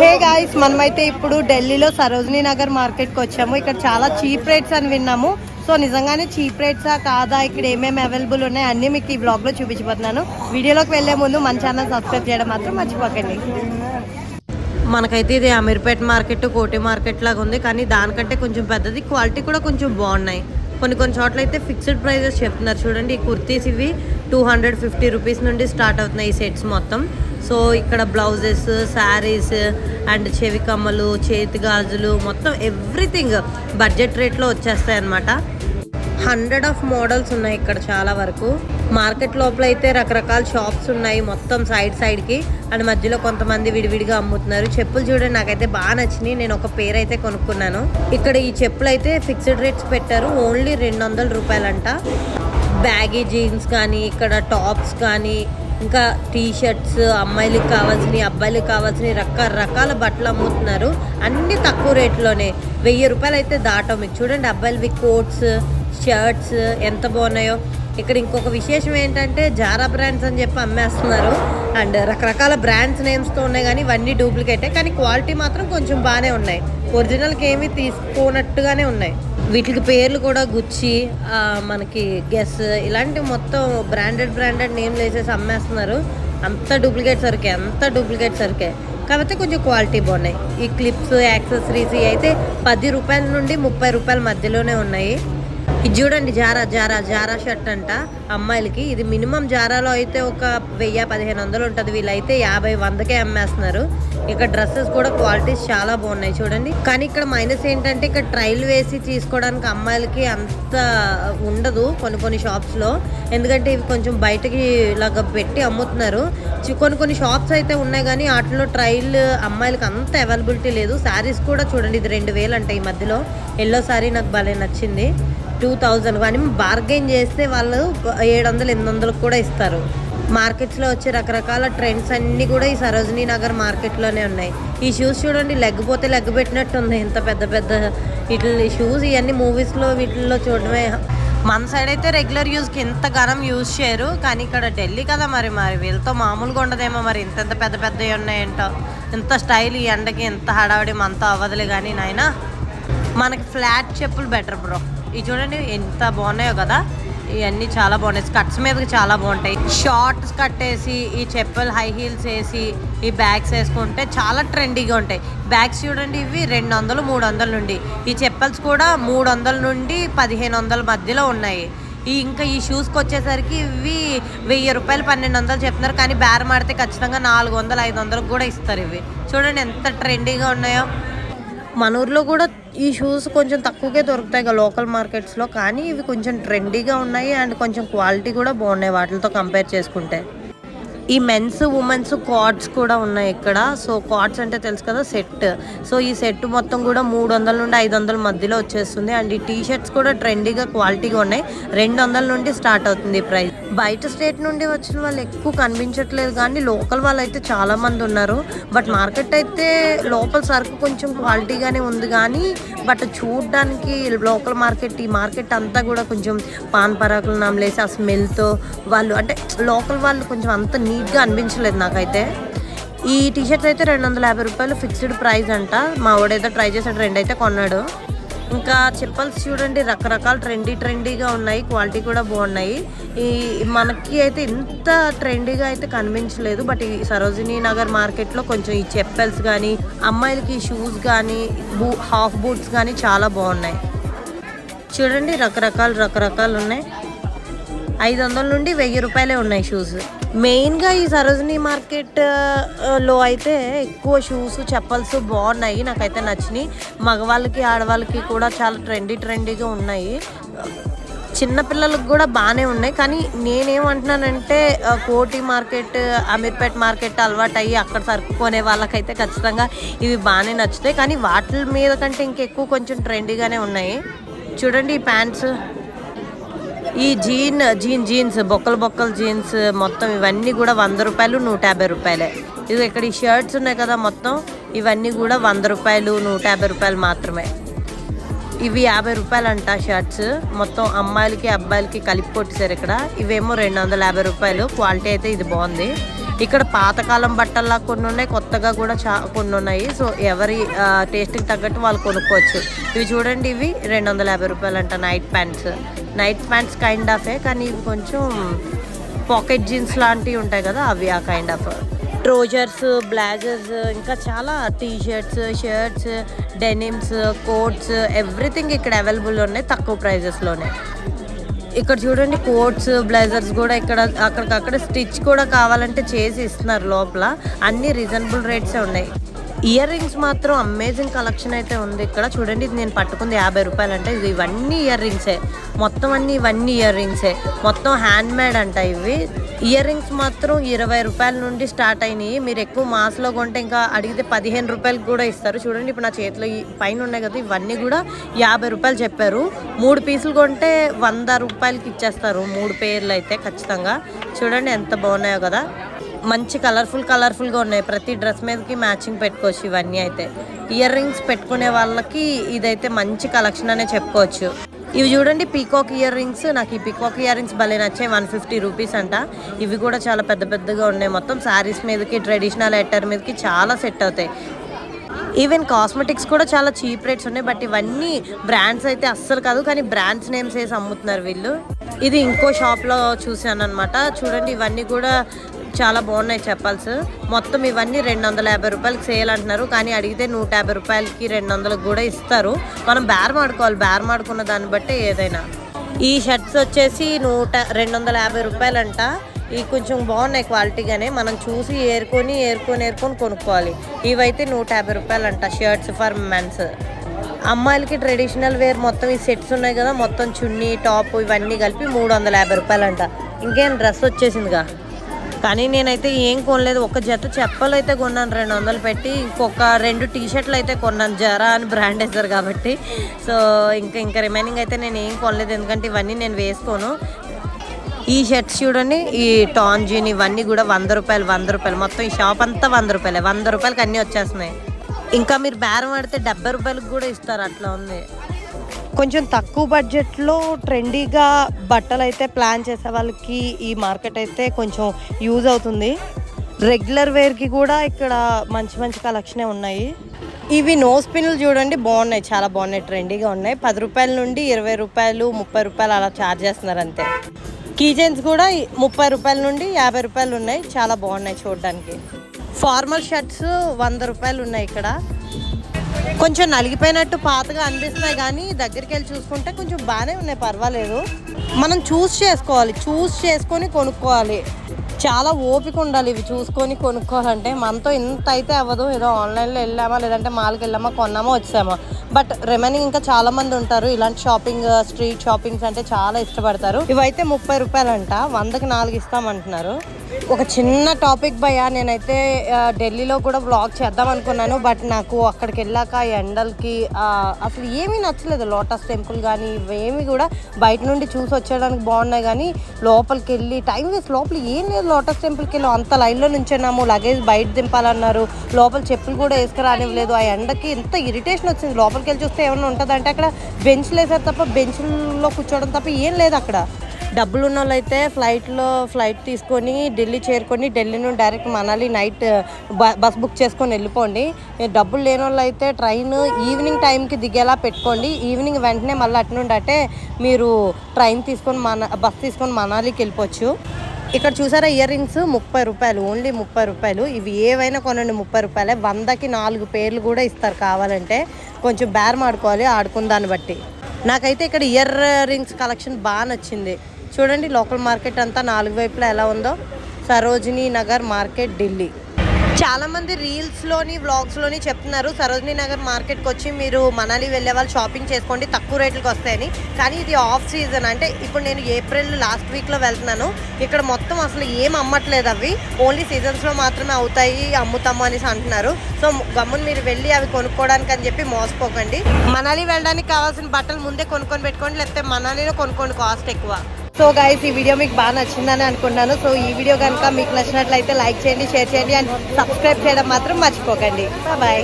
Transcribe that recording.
Hey guys మనమైతే ఇప్పుడు ఢిల్లీలో సరోజినీ నగర్ మార్కెట్కి వచ్చాము. ఇక్కడ చాలా చీప్ రేట్స్ అని విన్నాము. సో నిజంగానే చీప్ రేట్సా కాదా? ఇక్కడ ఏమేమి అవైలబుల్ ఉన్నాయి? అన్నీ మీకు ఈ బ్లాగ్లో చూపించబోతున్నాను. వీడియోలోకి వెళ్ళే ముందు మన ఛానల్ సబ్స్క్రైబ్ చేయడం మాత్రం మర్చిపోకండి. మనకైతే ఇది అమీర్పేట్ మార్కెట్ కోటి మార్కెట్ లాగా ఉంది. కానీ దానికంటే కొంచెం పెద్దది. క్వాలిటీ కూడా కొంచెం బాగున్నాయి. కొన్ని కొన్ని చోట్ల అయితే ఫిక్స్డ్ ప్రైజెస్ చెప్తున్నారు. చూడండి ఈ కుర్తీస్ ఇవి టూ హండ్రెడ్ ఫిఫ్టీ రూపీస్ నుండి స్టార్ట్ అవుతున్నాయి ఈ సెట్స్ మొత్తం. సో ఇక్కడ బ్లౌజెస్ శారీస్ అండ్ చెవి కమ్మలు చేతి గాజులు మొత్తం ఎవ్రీథింగ్ బడ్జెట్ రేట్లో వచ్చేస్తాయి అన్నమాట హండ్రెడ్ ఆఫ్ మోడల్స్ ఉన్నాయి ఇక్కడ చాలా వరకు. మార్కెట్ లోపల అయితే రకరకాల షాప్స్ ఉన్నాయి మొత్తం సైడ్ సైడ్కి అండ్ మధ్యలో కొంతమంది విడివిడిగా అమ్ముతున్నారు. చెప్పులు చూడండి నాకైతే బాగా నచ్చినాయి. నేను ఒక పేరు అయితే కొనుక్కున్నాను. ఇక్కడ ఈ చెప్పులు అయితే ఫిక్స్డ్ రేట్స్ పెట్టారు. ఓన్లీ రెండు వందల రూపాయలంట. బ్యాగీ జీన్స్ కానీ ఇక్కడ టాప్స్ కానీ ఇంకా టీ షర్ట్స్ అమ్మాయిలకు కావాల్సినవి అబ్బాయిలకు కావాల్సినవి రకరకాల బట్టలు అమ్ముతున్నారు. అన్ని తక్కువ రేట్లోనే. వెయ్యి రూపాయలు అయితే దాటం చూడండి అబ్బాయిలవి కోట్స్ షర్ట్స్ ఎంత బాగున్నాయో. ఇక్కడ ఇంకొక విశేషం ఏంటంటే జారా బ్రాండ్స్ అని చెప్పి అమ్మేస్తున్నారు. అండ్ రకరకాల బ్రాండ్స్ నేమ్స్తో ఉన్నాయి కానీ ఇవన్నీ డూప్లికేటే. కానీ క్వాలిటీ మాత్రం కొంచెం బాగానే ఉన్నాయి. ఒరిజినల్కి ఏమీ తీసుకోనట్టుగానే ఉన్నాయి. వీటికి పేర్లు కూడా గుచ్చి మనకి గెస్ ఇలాంటి మొత్తం బ్రాండెడ్ బ్రాండెడ్ నేమ్లు వేసేసి అమ్మేస్తున్నారు. అంత డూప్లికేట్ సరికే అంత డూప్లికేట్ సరికే. కాకపోతే కొంచెం క్వాలిటీ బాగున్నాయి. ఈ క్లిప్స్ యాక్సెసరీస్ అయితే పది రూపాయల నుండి ముప్పై రూపాయల మధ్యలోనే ఉన్నాయి. ఇది చూడండి జారా జారా జారా షర్ట్ అంట అమ్మాయిలకి. ఇది మినిమం జారాలో అయితే ఒక వెయ్యి పదిహేను వందలు ఉంటుంది. వీళ్ళైతే యాభై వందకే అమ్మేస్తున్నారు. ఇక్కడ డ్రెస్సెస్ కూడా క్వాలిటీస్ చాలా బాగున్నాయి చూడండి. కానీ ఇక్కడ మైనస్ ఏంటంటే ఇక్కడ ట్రైల్ వేసి తీసుకోవడానికి అమ్మాయిలకి అంత ఉండదు కొన్ని కొన్ని షాప్స్లో ఎందుకంటే ఇవి కొంచెం బయటకి లాగా పెట్టి అమ్ముతున్నారు. చి- కొన్ని కొన్ని షాప్స్ అయితే ఉన్నాయి కానీ వాటిలో ట్రైల్ అమ్మాయిలకి అంత అవైలబిలిటీ లేదు. శారీస్ కూడా చూడండి ఇది రెండు వేలు అంటే ఈ మధ్యలో. ఎల్లో శారీ నాకు భలే నచ్చింది. Two thousand. కానీ బార్గెన్ చేస్తే వాళ్ళు ఏడు వందలు ఎనిమిది వందలకు కూడా ఇస్తారు. మార్కెట్స్లో వచ్చే రకరకాల ట్రెండ్స్ అన్నీ కూడా ఈ సరోజినీ నగర్ మార్కెట్లోనే ఉన్నాయి. ఈ షూస్ చూడండి లెగ్ పోతే లెగ్ పెట్టినట్టు ఉంది. ఇంత పెద్ద పెద్ద వీటి షూస్ ఇవన్నీ మూవీస్లో వీటిల్లో చూడడమే. మన సైడ్ అయితే రెగ్యులర్ యూస్కి ఇంత ఘనం యూజ్ చేయరు. కానీ ఇక్కడ ఢిల్లీ కదా మరి మరి వీళ్ళతో మామూలుగా ఉండదేమో మరి. ఇంత ఇంత పెద్ద పెద్దవి ఉన్నాయంటో. ఇంత స్టైల్ ఈ ఎండకి ఇంత హడావిడి మనతో అవ్వదులే కానీ నాయన. మనకి ఫ్లాట్ చెప్పులు బెటర్ బ్రో ఇవి చూడండి ఎంత బాగున్నాయో కదా. ఇవన్నీ చాలా బాగున్నాయి. స్కర్ట్స్ మీదకి చాలా బాగుంటాయి. షార్ట్స్ కట్టేసి ఈ చెప్పులు హై హీల్స్ వేసి ఈ బ్యాగ్స్ వేసుకుంటే చాలా ట్రెండీగా ఉంటాయి. బ్యాగ్స్ చూడండి ఇవి రెండు వందలు మూడు వందల నుండి. ఈ చెప్పల్స్ కూడా మూడు వందల నుండి పదిహేను వందల మధ్యలో ఉన్నాయి. ఈ ఇంకా ఈ షూస్కి వచ్చేసరికి ఇవి వెయ్యి రూపాయలు పన్నెండు వందలు చెప్తున్నారు. కానీ బేరం ఆడితే ఖచ్చితంగా నాలుగు వందలు ఐదు వందలకు కూడా ఇస్తారు ఇవి. చూడండి ఎంత ట్రెండీగా ఉన్నాయో. మన ఊర్లో కూడా ఈ షూస్ కొంచెం తక్కువకే దొరుకుతాయి కదా లోకల్ మార్కెట్స్లో కానీ ఇవి కొంచెం ట్రెండీగా ఉన్నాయి అండ్ కొంచెం క్వాలిటీ కూడా బాగున్నాయి వాటితో కంపేర్ చేసుకుంటే. ఈ మెన్స్ ఉమెన్స్ కార్డ్స్ కూడా ఉన్నాయి ఇక్కడ. సో కార్డ్స్ అంటే తెలుసు కదా సెట్ సో ఈ సెట్ మొత్తం కూడా మూడు వందల నుండి ఐదు వందల మధ్యలో వచ్చేస్తుంది. అండ్ ఈ టీ షర్ట్స్ కూడా ట్రెండీగా క్వాలిటీగా ఉన్నాయి. రెండు వందల నుండి స్టార్ట్ అవుతుంది ప్రైస్ బయట స్టేట్ నుండి వచ్చిన వాళ్ళు ఎక్కువ కనిపించట్లేదు. కానీ లోకల్ వాళ్ళు అయితే చాలా మంది ఉన్నారు. బట్ మార్కెట్ అయితే లోపల సరుకు కొంచెం క్వాలిటీగానే ఉంది. కానీ బట్ చూడడానికి లోకల్ మార్కెట్ ఈ మార్కెట్ అంతా కూడా కొంచెం పాన్ పరాకులు నమ్మలేసి ఆ స్మెల్తో వాళ్ళు అంటే లోకల్ వాళ్ళు కొంచెం అంత నీట్గా అనిపించలేదు నాకైతే. ఈ టీషర్ట్స్ అయితే రెండు వందల యాభై రూపాయలు ఫిక్స్డ్ ప్రైస్ అంట. మా వాడైతే ట్రై చేసాడు రెండు అయితే కొన్నాడు. ఇంకా చెప్పల్స్ చూడండి రకరకాల ట్రెండీ ట్రెండీగా ఉన్నాయి క్వాలిటీ కూడా బాగున్నాయి. ఈ మనకి అయితే ఇంత ట్రెండీగా అయితే కనిపించలేదు బట్ ఈ సరోజినీ నగర్ మార్కెట్లో కొంచెం ఈ చెప్పల్స్ కానీ అమ్మాయిలకి షూస్ కానీ బూ హాఫ్ బూట్స్ కానీ చాలా బాగున్నాయి. చూడండి రకరకాలు రకరకాలు ఉన్నాయి. ఐదు వందల నుండి వెయ్యి రూపాయలే ఉన్నాయి షూస్ మెయిన్గా ఈ సరోజిని మార్కెట్లో అయితే ఎక్కువ షూస్ చెప్పల్స్ బాగున్నాయి నాకైతే నచ్చినాయి. మగవాళ్ళకి ఆడవాళ్ళకి కూడా చాలా ట్రెండీ ట్రెండీగా ఉన్నాయి. చిన్నపిల్లలకు కూడా బాగానే ఉన్నాయి. కానీ నేనేమంటున్నానంటే కోటి మార్కెట్ అమీర్పేట్ మార్కెట్ అలవాటు అయ్యి అక్కడ సరుకు కొనే వాళ్ళకైతే ఖచ్చితంగా ఇవి బాగానే నచ్చుతాయి. కానీ వాటి మీద కంటే ఇంకెక్కువ కొంచెం ట్రెండీగానే ఉన్నాయి. చూడండి ఈ ప్యాంట్స్ ఈ జీన్ జీన్ జీన్స్ బొక్కలు బొక్కలు జీన్స్ మొత్తం ఇవన్నీ కూడా వంద రూపాయలు నూట యాభై రూపాయలే. ఇది ఇక్కడ ఈ షర్ట్స్ ఉన్నాయి కదా మొత్తం ఇవన్నీ కూడా వంద రూపాయలు నూట యాభై రూపాయలు మాత్రమే. ఇవి యాభై రూపాయలు అంట షర్ట్స్. మొత్తం అమ్మాయిలకి అబ్బాయిలకి కలిపి కొట్టేశారు ఇక్కడ. ఇవేమో రెండు వందల యాభై రూపాయలు. క్వాలిటీ అయితే ఇది బాగుంది. ఇక్కడ పాతకాలం బట్టల్లా కొన్ని ఉన్నాయి కొత్తగా కూడా చా కొన్ని ఉన్నాయి సో ఎవరి టేస్ట్కి తగ్గట్టు వాళ్ళు కొనుక్కోవచ్చు. ఇవి చూడండి ఇవి రెండు వందల యాభై రూపాయలు అంట night pants. Night pants kind ఆఫే కానీ ఇవి కొంచెం పాకెట్ జీన్స్ లాంటివి ఉంటాయి కదా అవి ఆ కైండ్ ఆఫ్ ట్రోజర్స్ బ్లాజర్స్ ఇంకా చాలా T shirts shirts denims coats everything ఇక్కడ అవైలబుల్ ఉన్నాయి తక్కువ ప్రైజెస్లోనే. ఇక్కడ చూడండి కోట్స్ బ్లేజర్స్ కూడా ఇక్కడ అక్కడికక్కడ స్టిచ్ కూడా కావాలంటే చేసి ఇస్తున్నారు లోపల. అన్ని రీజనబుల్ రేట్సే ఉన్నాయి. ఇయర్ రింగ్స్ మాత్రం అమేజింగ్ కలెక్షన్ అయితే ఉంది ఇక్కడ. చూడండి ఇది నేను పట్టుకుంది యాభై రూపాయలు అంటే ఇది ఇవన్నీ ఇయర్ రింగ్సే మొత్తం అన్ని ఇవన్నీ ఇయర్ రింగ్సే మొత్తం హ్యాండ్ మేడ్ అంట ఇవి. ఇయర్ రింగ్స్ మాత్రం ఇరవై రూపాయల నుండి స్టార్ట్ అయినాయి. మీరు ఎక్కువ మాస్లో కొంటే ఇంకా అడిగితే పదిహేను రూపాయలకు కూడా ఇస్తారు. చూడండి ఇప్పుడు నా చేతిలో పైన ఉన్నాయి కదా ఇవన్నీ కూడా యాభై రూపాయలు చెప్పారు. మూడు పీసులు కొంటే వంద రూపాయలకి ఇచ్చేస్తారు. మూడు పేర్లు అయితే ఖచ్చితంగా. చూడండి ఎంత బాగున్నాయో కదా. మంచి కలర్ఫుల్ కలర్ఫుల్గా ఉన్నాయి. ప్రతి డ్రెస్ మీదకి మ్యాచింగ్ పెట్టుకోవచ్చు ఇవన్నీ అయితే. ఇయర్ రింగ్స్ పెట్టుకునే వాళ్ళకి ఇదైతే మంచి కలెక్షన్ అనే చెప్పుకోవచ్చు. ఇవి చూడండి పీకాక్ ఇయర్ రింగ్స్ నాకు ఈ పీకాక్ ఇయర్ రింగ్స్ భలే నచ్చాయి. వన్ ఫిఫ్టీ రూపీస్ అంట. ఇవి కూడా చాలా పెద్ద పెద్దగా ఉన్నాయి మొత్తం. శారీస్ మీదకి ట్రెడిషనల్ ఎట్టర్ మీదకి చాలా సెట్ అవుతాయి. ఈవెన్ కాస్మెటిక్స్ కూడా చాలా చీప్ రేట్స్ ఉన్నాయి. బట్ ఇవన్నీ బ్రాండ్స్ అయితే అస్సలు కాదు. కానీ బ్రాండ్స్ నేమ్స్ వేసి అమ్ముతున్నారు వీళ్ళు. ఇది ఇంకో షాప్లో చూశాను అనమాట చూడండి ఇవన్నీ కూడా చాలా బాగున్నాయి చెప్పాల్సి. మొత్తం ఇవన్నీ రెండు వందల యాభై రూపాయలకి సేల్ అంటున్నారు. కానీ అడిగితే నూట యాభై రూపాయలకి రెండు వందలకు కూడా ఇస్తారు. మనం బేరం ఆడుకోవాలి. బేరం ఆడుకున్న దాన్ని బట్టి ఏదైనా. ఈ షర్ట్స్ వచ్చేసి నూట రెండు వందల యాభై రూపాయలంట. ఇవి కొంచెం బాగున్నాయి క్వాలిటీగానే మనం చూసి ఏరుకొని ఏరుకొని ఏరుకొని కొనుక్కోవాలి. ఇవైతే నూట యాభై రూపాయలు అంట షర్ట్స్ ఫర్ మెన్స్. అమ్మాయిలకి ట్రెడిషనల్ వేర్ మొత్తం ఈ సెట్స్ ఉన్నాయి కదా. మొత్తం చున్నీ టాప్ ఇవన్నీ కలిపి మూడు వందల యాభై రూపాయలంట. అంట ఇంకేం డ్రెస్ వచ్చేసిందిగా? కానీ నేనైతే ఏం కొనలేదు. ఒక జత చెప్పలు అయితే కొన్నాను. రెండు వందలు పెట్టి ఇంకొక రెండు టీ షర్ట్లు అయితే కొన్నాను. జరా అని బ్రాండ్ వేశారు కాబట్టి. సో ఇంకా ఇంకా రిమైనింగ్ అయితే నేను ఏం కొనలేదు. ఎందుకంటే ఇవన్నీ నేను వేసుకోను. ఈ షర్ట్స్ చూడండి ఈ టాన్ జీన్ ఇవన్నీ కూడా వంద రూపాయలు వంద రూపాయలు. మొత్తం ఈ షాప్ అంతా వంద రూపాయలే. వంద రూపాయలకి అన్నీ వచ్చేస్తున్నాయి. ఇంకా మీరు బేరం ఆడితే డెబ్బై రూపాయలకు కూడా ఇస్తారు. అట్లా ఉంది. కొంచెం తక్కువ బడ్జెట్లో ట్రెండీగా బట్టలు అయితే ప్లాన్ చేసే వాళ్ళకి ఈ మార్కెట్ అయితే కొంచెం యూజ్ అవుతుంది. రెగ్యులర్ వేర్కి కూడా ఇక్కడ మంచి మంచి కలెక్షనే ఉన్నాయి. ఇవి నోస్ పిన్నులు చూడండి బాగున్నాయి చాలా బాగున్నాయి ట్రెండీగా ఉన్నాయి. పది రూపాయల నుండి ఇరవై రూపాయలు ముప్పై రూపాయలు అలా ఛార్జ్ చేస్తున్నారు అంతే. కీచైన్స్ కూడా ముప్పై రూపాయల నుండి యాభై రూపాయలు ఉన్నాయి చాలా బాగున్నాయి చూడడానికి. ఫార్మల్ షర్ట్స్ వంద రూపాయలు ఉన్నాయి ఇక్కడ. కొంచెం నలిగిపోయినట్టు పాతగా అనిపిస్తున్నాయి కానీ దగ్గరికి వెళ్ళి చూసుకుంటే కొంచెం బాగానే ఉన్నాయి పర్వాలేదు. మనం చూస్ చేసుకోవాలి చూస్ చేసుకొని కొనుక్కోవాలి. చాలా ఓపిక ఉండాలి ఇవి చూసుకొని కొనుక్కోవాలంటే. మనతో ఇంత అయితే అవ్వదు ఏదో ఆన్లైన్లో వెళ్ళామా లేదంటే మాల్కి వెళ్ళామా కొన్నామా వచ్చామా. బట్ రిమైనింగ్ ఇంకా చాలా మంది ఉంటారు. ఇలాంటి షాపింగ్ స్ట్రీట్ షాపింగ్స్ అంటే చాలా ఇష్టపడతారు. ఇవైతే ముప్పై రూపాయలంట వందకి నాలుగు ఇస్తామంటున్నారు. ఒక చిన్న టాపిక్ భయ నేనైతే ఢిల్లీలో కూడా వ్లాగ్ చేద్దాం అనుకున్నాను బట్ నాకు అక్కడికి వెళ్ళాక ఆ ఎండలకి అసలు ఏమీ నచ్చలేదు. లోటస్ టెంపుల్ కానీ ఇవేమి కూడా బయట నుండి చూసి వచ్చేయడానికి బాగున్నాయి కానీ లోపలికి వెళ్ళి టైం వేస్ట్ లోపల ఏం లేదు. లోటస్ టెంపుల్కి వెళ్ళి అంత లైన్లో నుంచున్నాము లగేజ్ బయట దింపాలన్నారు లోపల చెప్పులు కూడా వేసుకురానివ్వలేదు. ఆ ఎండకి ఎంత ఇరిటేషన్ వచ్చింది. లోపలికి వెళ్ళి చూస్తే ఏమైనా ఉంటుందంటే అక్కడ బెంచ్లు వేసారు తప్ప బెంచ్లో కూర్చోవడం తప్ప ఏం లేదు అక్కడ. డబ్బులు ఉన్న వాళ్ళైతే ఫ్లైట్లో ఫ్లైట్ తీసుకొని ఢిల్లీ చేరుకొని ఢిల్లీ నుండి డైరెక్ట్ మనాలి నైట్ బ- బస్ బుక్ చేసుకొని వెళ్ళిపోండి. డబ్బులు లేని వాళ్ళు అయితే ట్రైన్ ఈవినింగ్ టైంకి దిగేలా పెట్టుకోండి. ఈవినింగ్ వెంటనే మళ్ళీ అటు నుండి అంటే మీరు ట్రైన్ తీసుకొని మన బస్ తీసుకొని మనాలికి వెళ్ళిపోవచ్చు. ఇక్కడ చూసారా ఇయర్ రింగ్స్ ముప్పై రూపాయలు ఓన్లీ ముప్పై రూపాయలు. ఇవి ఏవైనా కొనండి ముప్పై రూపాయలే. వందకి నాలుగు పేర్లు కూడా ఇస్తారు కావాలంటే. కొంచెం బేరం ఆడుకోవాలి ఆడుకున్న దాన్ని బట్టి. నాకైతే ఇక్కడ ఇయర్ రింగ్స్ కలెక్షన్ బాగా నచ్చింది. చూడండి లోకల్ మార్కెట్ అంతా నాలుగు వైపులా ఎలా ఉందో. సరోజినీ నగర్ మార్కెట్ ఢిల్లీ. చాలామంది రీల్స్లోని వ్లాగ్స్లోని చెప్తున్నారు సరోజినీ నగర్ మార్కెట్కి వచ్చి మీరు మనాలి వెళ్ళే వాళ్ళు షాపింగ్ చేసుకోండి తక్కువ రేట్లకు వస్తాయని. కానీ ఇది ఆఫ్ సీజన్ అంటే ఇప్పుడు నేను ఏప్రిల్ లాస్ట్ వీక్లో వెళ్తున్నాను. ఇక్కడ మొత్తం అసలు ఏం అమ్మట్లేదు అవి. ఓన్లీ సీజన్స్లో మాత్రమే అవుతాయి అమ్ముతాము అనేసి అంటున్నారు. సో గమ్మును మీరు వెళ్ళి అవి కొనుక్కోవడానికి అని చెప్పి మోసపోకండి. మనాలి వెళ్ళడానికి కావాల్సిన బట్టలు ముందే కొనుక్కొని పెట్టుకోండి లేకపోతే మనాలిలో కొనుక్కోండి కాస్ట్ ఎక్కువ. సో గైస్ ఈ వీడియో మీకు బాగా నచ్చిందని అనుకున్నాను సో ఈ వీడియో కనుక మీకు నచ్చినట్లయితే లైక్ చేయండి షేర్ చేయండి అండ్ సబ్స్క్రైబ్ చేయడం మాత్రం మర్చిపోకండి. బాయ్